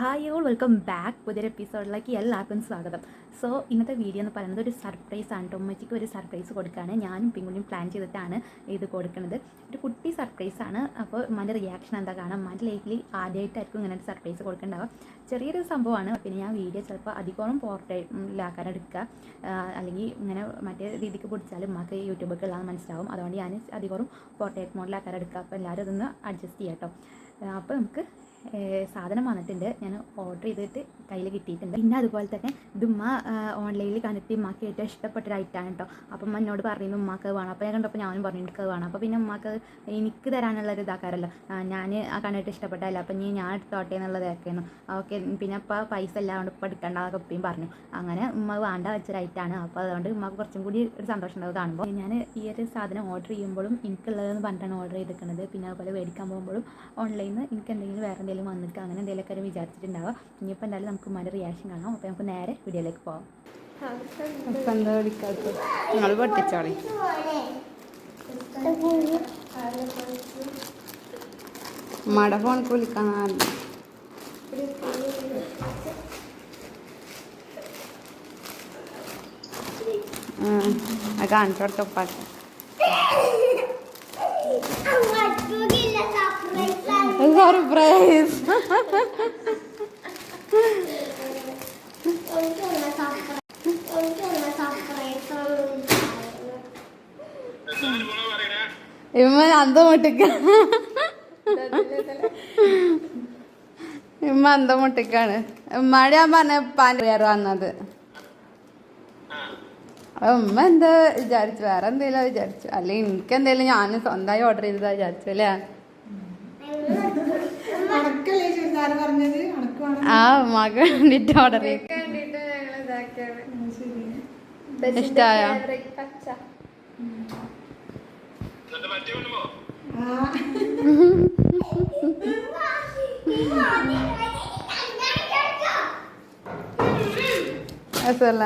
Hi all welcome back പുതിയൊരു എപ്പിസോഡിലേക്ക് എല്ലാവർക്കും സ്വാഗതം. സോ ഇന്നത്തെ വീഡിയോ എന്ന് പറയുന്നത് ഒരു സർപ്രൈസ് ആണ്. കേട്ടോ ഒരു സർപ്രൈസ് കൊടുക്കുകയാണ് ഞാനും പിങ്കുളിയും പ്ലാൻ ചെയ്തിട്ടാണ് ഇത് കൊടുക്കുന്നത്. ഒരു കുട്ടി സർപ്രൈസ് ആണ്. അപ്പോൾ ഉമ്മാന്റെ റിയാക്ഷൻ എന്താ കാണാം? ഉമ്മാന്റെ ലൈഫിൽ ആദ്യമായിട്ടായിരിക്കും ഇങ്ങനെ ഒരു സർപ്രൈസ് കൊടുക്കേണ്ടാവുക. ചെറിയൊരു സംഭവമാണ്. പിന്നെ ഞാൻ വീഡിയോ ചിലപ്പോൾ അധികവും പോർട്ടേറ്റിലാക്കാൻ എടുക്കുക. അല്ലെങ്കിൽ ഇങ്ങനെ മറ്റേ രീതിക്ക് പിടിച്ചാൽ ഉമ്മക്ക് യൂട്യൂബൊക്കെ ഉള്ളതെന്ന് മനസ്സിലാവും. അതുകൊണ്ട് ഞാൻ അധികവും പോർട്ടേറ്റ് മോഡലാക്കാൻ എടുക്കുക. അപ്പോൾ എല്ലാവരും അതൊന്ന് അഡ്ജസ്റ്റ് ചെയ്യാം കേട്ടോ അപ്പോൾ നമുക്ക് സാധനം വന്നിട്ടുണ്ട്. ഞാൻ ഓർഡർ ചെയ്തിട്ട് കയ്യിൽ കിട്ടിയിട്ടുണ്ട്. പിന്നെ അതുപോലെ തന്നെ ഇത് ഉമ്മ ഓൺലൈനിൽ കണ്ടിട്ട് ഉമ്മക്ക് ഏറ്റവും ഇഷ്ടപ്പെട്ട ഒരു ഐറ്റാണ് കേട്ടോ അപ്പം ഉമ്മ എന്നോട് പറയുന്നു ഉമ്മാക്ക് വേണം. അപ്പോൾ ഞാൻ കണ്ടപ്പോൾ ഞാനും പറഞ്ഞു എനിക്ക് വേണം. അപ്പോൾ പിന്നെ ഉമ്മാക്ക് എനിക്ക് തരാനുള്ള ഒരു ഇതാക്കാറല്ലോ ഞാൻ ആ കണ്ടിട്ട് ഇഷ്ടപ്പെട്ടതല്ല. അപ്പം ഇനി ഞാൻ എടുത്തോട്ടെ എന്നുള്ളതൊക്കെയായിരുന്നു ഓക്കെ പിന്നെ അപ്പോൾ പൈസ എല്ലാം ഇപ്പോൾ എടുക്കേണ്ട എന്നൊക്കെ ഉപ്പയും പറഞ്ഞു. അങ്ങനെ ഉമ്മ വേണ്ട വെച്ചൊരു ഐറ്റാണ് അപ്പോൾ അതുകൊണ്ട് ഉമ്മക്ക് കുറച്ചും കൂടി ഒരു സന്തോഷം ഉണ്ടാവും കാണുമ്പോൾ ഞാൻ ഈ ഒരു സാധനം ഓർഡർ ചെയ്യുമ്പോഴും എനിക്കുള്ളതെന്ന് പറഞ്ഞിട്ടാണ് ഓർഡർ ചെയ്തിരിക്കുന്നത്. പിന്നെ അതുപോലെ മേടിക്കാൻ പോകുമ്പോഴും ഓൺലൈനിൽ എനിക്ക് എന്തെങ്കിലും വേറെ എന്തെങ്കിലും വന്നിട്ട് അങ്ങനെ എന്തെങ്കിലുമൊക്കെ ഒരു വിചാരിച്ചിട്ടുണ്ടാവുക ഇനിയിപ്പോൾ എന്തായാലും നമുക്ക് ഉമ്മാന്റെ റിയാക്ഷൻ കാണാം അപ്പോൾ നമുക്ക് നേരെ വീഡിയോയിലേക്ക് പോകാം മട എന്താ കുളിക്കാൻ നിങ്ങൾ പൊട്ടിച്ചോളി ഉമ്മയുടെ ഫോണിക്ക് വിളിക്കാൻ അത് കാണിച്ചു കൊടുത്ത ഉപ്പാക്ക് സർപ്രൈസ് ഇമ്മ അന്തമുട്ടിക്ക ഇമ്മ അന്തമുട്ടിക്കാണ് ഉമ്മാടെ ഞാൻ പറഞ്ഞ പാന്റെ വന്നത്. ഉമ്മ എന്താ വിചാരിച്ചു? വേറെ എന്തെങ്കിലും വിചാരിച്ചു. അല്ലെങ്കിൽ എനിക്ക് എന്തെങ്കിലും ഞാൻ സ്വന്തമായി ഓർഡർ ചെയ്തതാ വിചാരിച്ചു അല്ലേ ആ മകൾ ഓർഡർ ഇഷ്ടായ? രസമല്ല?